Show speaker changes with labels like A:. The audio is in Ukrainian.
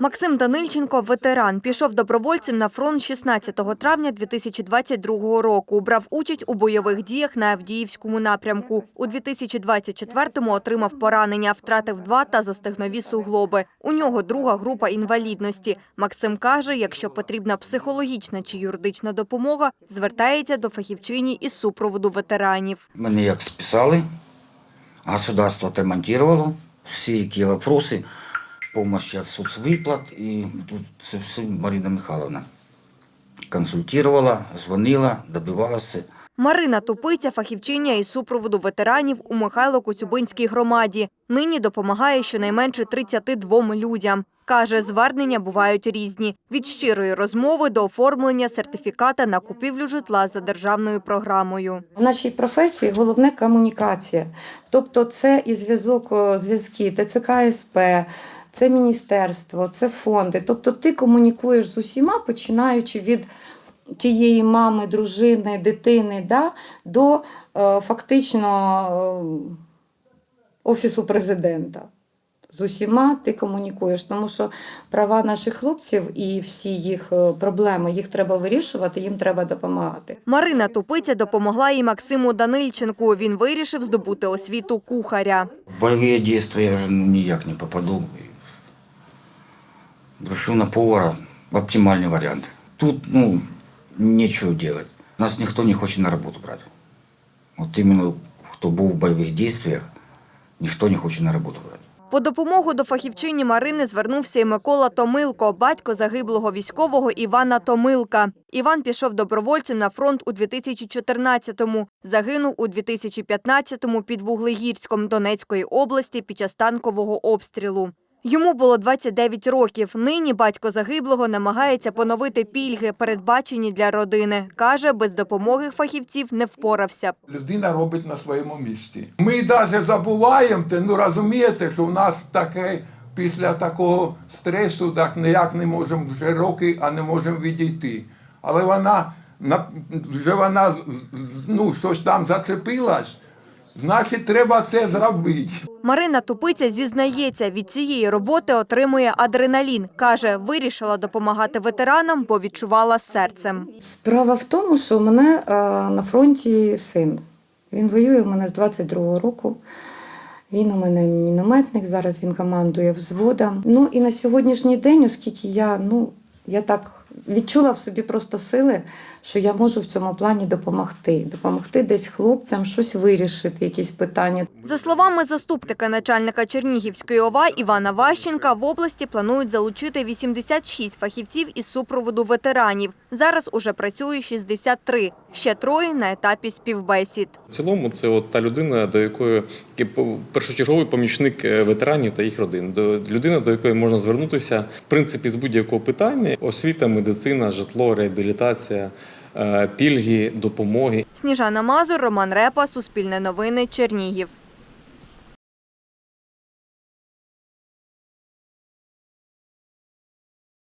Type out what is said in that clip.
A: Максим Данильченко, ветеран, пішов добровольцем на фронт 16 травня 2022 року. Брав участь у бойових діях на Авдіївському напрямку. У 2024-му отримав поранення, втратив два тазостегнові суглоби. У нього друга група інвалідності. Максим каже, якщо потрібна психологічна чи юридична допомога, звертається до фахівчині із супроводу ветеранів.
B: Мене як списали, государство отремонтировало, всі які вопроси, помощь від соцвиплат, і тут це все Марина Михайловна консультувала, дзвонила, добивалася.
A: Марина Тупиця, фахівчиня із супроводу ветеранів у Михайло-Коцюбинській громаді. Нині допомагає щонайменше 32 людям. Каже, звернення бувають різні – від щирої розмови до оформлення сертифіката на купівлю житла за державною програмою.
C: В нашій професії головне комунікація. Тобто це і зв'язок зв'язки, ТЦК СП, це міністерство, це фонди. Тобто ти комунікуєш з усіма, починаючи від тієї мами, дружини, дитини да, до е, фактично е, офісу президента. З усіма ти комунікуєш, тому що права наших хлопців і всі їх е, проблеми їх треба вирішувати, їм треба допомагати.
A: Марина Тупиця допомогла і Максиму Данильченку. Він вирішив здобути освіту кухаря.
B: В бойові дії я вже ніяк не попаду. Вирішив на повара оптимальний варіант. Тут ну, нічого робити. Нас ніхто не хоче на роботу брати. От іменно хто був в бойових діях, ніхто не хоче на роботу брати.
A: По допомогу до фахівчині Марини звернувся і Микола Томилко, батько загиблого військового Івана Томилка. Іван пішов добровольцем на фронт у 2014-му. Загинув у 2015-му під Вуглегірськом Донецької області під час танкового обстрілу. Йому було 29 років. Нині батько загиблого намагається поновити пільги, передбачені для родини. Каже, без допомоги фахівців не впорався.
D: людина робить на своєму місці. Ми навіть забуваємо, ну розумієте, що в нас таке після такого стресу так ніяк не можемо вже роки, а не можемо відійти. Але вона на- вже вона ну, щось там зацепилась, значить, треба це зробити.
A: Марина Тупиця зізнається, від цієї роботи отримує адреналін. Каже, вирішила допомагати ветеранам, бо відчувала серцем.
C: Справа в тому, що у мене е, на фронті син. Він воює у мене з 22-го року. Він у мене мінометник, зараз він командує взводом. Ну і на сьогоднішній день, оскільки я, ну, я так відчула в собі просто сили, що я можу в цьому плані допомогти. Допомогти десь хлопцям щось вирішити, якісь питання.
A: За словами заступника начальника Чернігівської ОВА Івана Ващенка, в області планують залучити 86 фахівців із супроводу ветеранів. Зараз уже працює 63, ще троє на етапі співбесід.
E: В цілому, це от та людина, до якої першочерговий помічник е, ветеранів та їх родин, до людина, до якої можна звернутися в принципі з будь-якого питання: освіта, медицина, житло, реабілітація, пільги, допомоги.
A: Сніжана Мазур, Роман Репа, Суспільне новини, Чернігів.